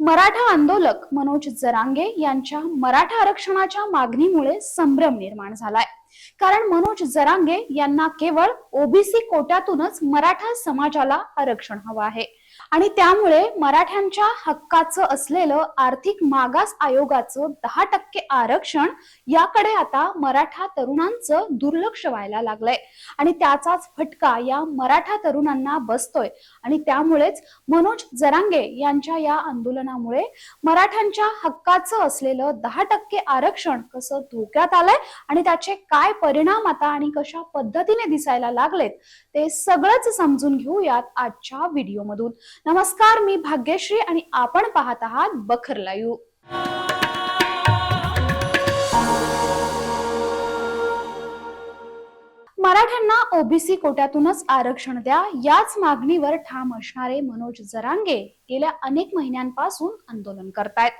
मराठा आंदोलक मनोज जरांगे यांच्या मराठा आरक्षणाच्या मागणीमुळे संभ्रम निर्माण झालाय. कारण मनोज जरांगे यांना केवळ ओबीसी कोट्यातूनच मराठा समाजाला आरक्षण हवं आहे. आणि त्यामुळे मराठ्यांच्या हक्काचं असलेलं आर्थिक मागास आयोगाचं दहा टक्के आरक्षण याकडे आता मराठा तरुणांचं दुर्लक्ष व्हायला लागलंय. आणि त्याचाच फटका या मराठा तरुणांना बसतोय. आणि त्यामुळेच मनोज जरांगे यांच्या या आंदोलनामुळे मराठ्यांच्या हक्काचं असलेलं दहा टक्के आरक्षण कसं धोक्यात आलंय आणि त्याचे काय परिणाम आता आणि कशा पद्धतीने दिसायला लागलेत ते सगळंच समजून घेऊयात आजच्या व्हिडिओमधून. नमस्कार मी भाग्यश्री आणि आपण पाहत आहात बखर लाईव्ह. मराठ्यांना ओबीसी कोट्यातूनच आरक्षण द्या याच मागणीवर ठाम असणारे मनोज जरांगे गेल्या अनेक महिन्यांपासून आंदोलन करतायत.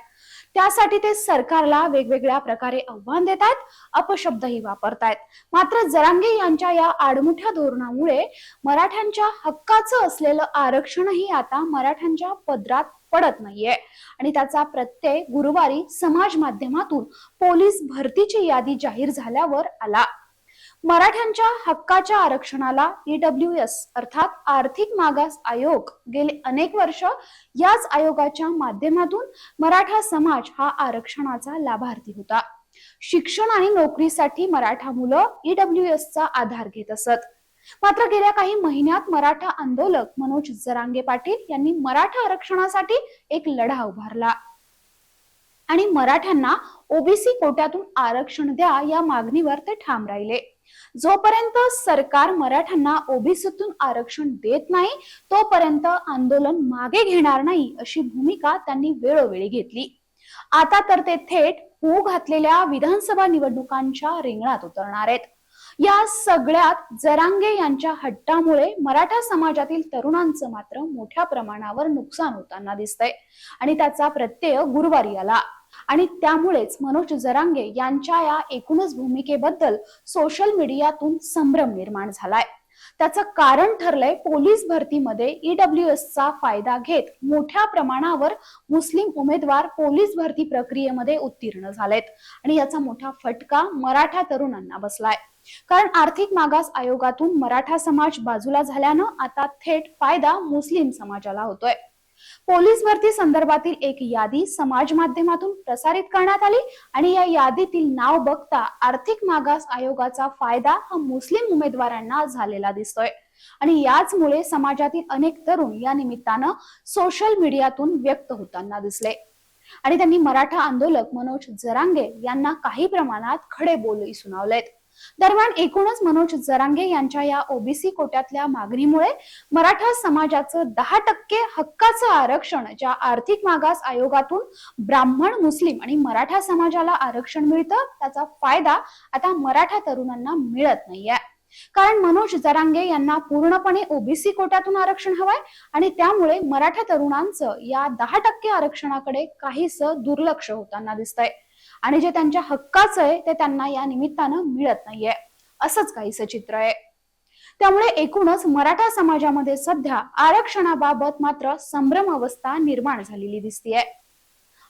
त्यासाठी ते सरकारला वेगवेगळ्या प्रकारे आव्हान देत आहेत अपशब्दही वापरतायत. मात्र जरांगे यांच्या या आडमुठ्या धोरणामुळे मराठ्यांच्या हक्काचं असलेलं आरक्षणही आता मराठ्यांच्या पदरात पडत नाहीये. आणि त्याचा प्रत्यय गुरुवारी समाज माध्यमातून पोलीस भरतीची यादी जाहीर झाल्यावर आला. मराठ्यांच्या हक्काच्या आरक्षणाला ईडब्ल्यू एस अर्थात आर्थिक मागास आयोग गेले अनेक वर्ष याच आयोगाच्या माध्यमातून मराठा समाज हा आरक्षणाचा लाभार्थी होता. शिक्षण आणि नोकरीसाठी मराठा मुलं ईडब्ल्यू एस चा आधार घेत असत. मात्र गेल्या काही महिन्यात मराठा आंदोलक मनोज जरांगे पाटील यांनी मराठा आरक्षणासाठी एक लढा उभारला. आणि मराठ्यांना ओबीसी कोट्यातून आरक्षण द्या या मागणीवर ते ठाम राहिले. जोपर्यंत सरकार मराठ्यांना ओबीसीतून आरक्षण देत नाही तोपर्यंत आंदोलन मागे घेणार नाही अशी भूमिका त्यांनी वेळोवेळी घेतली. आता तर ते थेट हू घातलेल्या विधानसभा निवडणुकांच्या रिंगणात उतरणार आहेत. या सगळ्यात जरांगे यांच्या हट्टामुळे मराठा समाजातील तरुणांचं मात्र मोठ्या प्रमाणावर नुकसान होताना दिसतंय. आणि त्याचा प्रत्यय गुरुवारी आला. आणि त्यामुळेच मनोज जरांगे यांच्या या एकूणच भूमिकेबद्दल सोशल मीडियातून संभ्रम निर्माण झालाय. त्याचं कारण ठरलंय पोलीस भरतीमध्ये ईडब्ल्यू एस चा फायदा घेत मोठ्या प्रमाणावर मुस्लिम उमेदवार पोलीस भरती प्रक्रियेमध्ये उत्तीर्ण झालेत. आणि याचा मोठा फटका मराठा तरुणांना बसलाय. कारण आर्थिक मागास आयोगातून मराठा समाज बाजूला झाल्यानं आता थेट फायदा मुस्लिम समाजाला होतोय. पोलीस भरती संदर्भातील एक यादी समाज माध्यमातून प्रसारित करण्यात आली आणि या यादीतील नाव बघता आर्थिक मागास आयोगाचा फायदा हा मुस्लिम उमेदवारांना झालेला दिसतोय. आणि याचमुळे समाजातील अनेक तरुण या निमित्तानं सोशल मीडियातून व्यक्त होताना दिसले. आणि त्यांनी मराठा आंदोलक मनोज जरांगे यांना काही प्रमाणात खडे बोलही सुनावलेत. दरम्यान एकूणच मनोज जरांगे यांच्या या ओबीसी कोट्यातल्या मागणीमुळे मराठा समाजाचं दहा टक्के हक्काचं आरक्षण ज्या आर्थिक मागास आयोगातून ब्राह्मण मुस्लिम आणि मराठा समाजाला आरक्षण मिळतं त्याचा फायदा आता मराठा तरुणांना मिळत नाहीये. कारण मनोज जरांगे यांना पूर्णपणे ओबीसी कोट्यातून आरक्षण हवंय आणि त्यामुळे मराठा तरुणांचं या दहा टक्के आरक्षणाकडे काहीस दुर्लक्ष होताना दिसतंय. आणि जे त्यांच्या हक्काचं आहे ते त्यांना या निमित्तानं मिळत नाहीये. असंच काहीस चित्र आहे. त्यामुळे एकूणच मराठा समाजामध्ये सध्या आरक्षणाबाबत मात्र संभ्रम अवस्था निर्माण झालेली दिसतीये.